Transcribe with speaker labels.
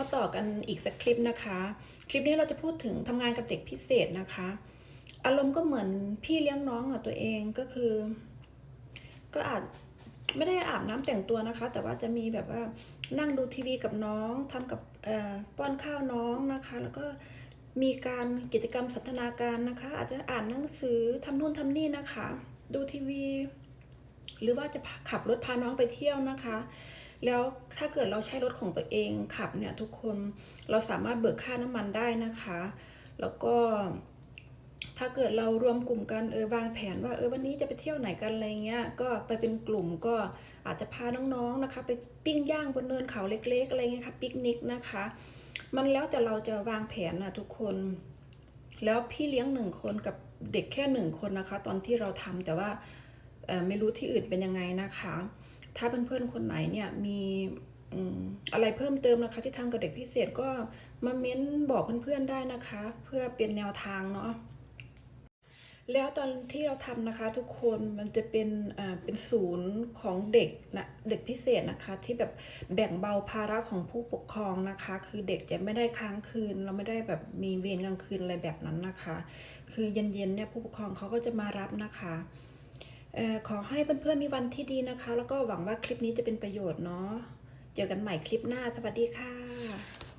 Speaker 1: มาต่อกันอีกสักคลิปนะคะ คลิปนี้เราจะพูดถึงทำงานกับเด็กพิเศษนะคะ อารมณ์ก็เหมือนพี่เลี้ยงน้องอะตัวเองก็คือ ก็อาจไม่ได้อาบน้ำแต่งตัวนะคะ แต่ว่าจะมีแบบว่านั่งดูทีวีกับน้องทำกับป้อนข้าวน้องนะคะ แล้วก็มีการกิจกรรมสันทนาการนะคะ อาจจะอ่านหนังสือทำนู่นทำนี่นะคะ ดูทีวี หรือว่าจะขับรถพาน้องไปเที่ยวนะคะ แล้วถ้าเกิดเราใช้รถของตัวเองขับเนี่ยทุกคนเราสามารถเบิกค่าน้ำมันได้นะคะ แล้วก็ถ้าเกิดเรารวมกลุ่มกันเออวางแผนว่าเออวันนี้จะไปเที่ยวไหนกันอะไรเงี้ยก็ไปเป็นกลุ่มก็อาจจะพาน้องๆนะคะ ไปปิ้งย่างบนเนินเขาเล็ก ๆ อะไรเงี้ยค่ะปิกนิกนะคะ มันแล้วแต่เราจะวางแผนนะทุกคน แล้วพี่เลี้ยงหนึ่งคนกับเด็กแค่หนึ่งคนนะคะ ตอนที่เราทำแต่ว่า ไม่รู้ที่อื่นเป็นยังไงนะคะ ถ้าเพื่อนๆคนไหนเนี่ยมีอะไรเพิ่มเติมนะคะ ที่ทำกับเด็กพิเศษก็มาเม้นบอกเพื่อนๆได้นะคะ เพื่อเป็นแนวทางเนาะแล้วตอนที่เราทำนะคะ ทุกคนมันจะเป็นอ่าเป็นศูนย์ของเด็กนะเด็กพิเศษนะคะ ที่แบบแบ่งเบาภาระของผู้ปกครองนะคะ คือเด็กจะไม่ได้ค้างคืน เราไม่ได้แบบมีเวรกลางคืนอะไรแบบนั้นนะคะ คือเย็นๆเนี่ยผู้ปกครองเขาก็จะมารับนะคะ ขอให้เพื่อนๆมีวันที่ดีนะคะ แล้วก็หวังว่าคลิปนี้จะเป็นประโยชน์เนาะ เจอกันใหม่คลิปหน้า สวัสดีค่ะ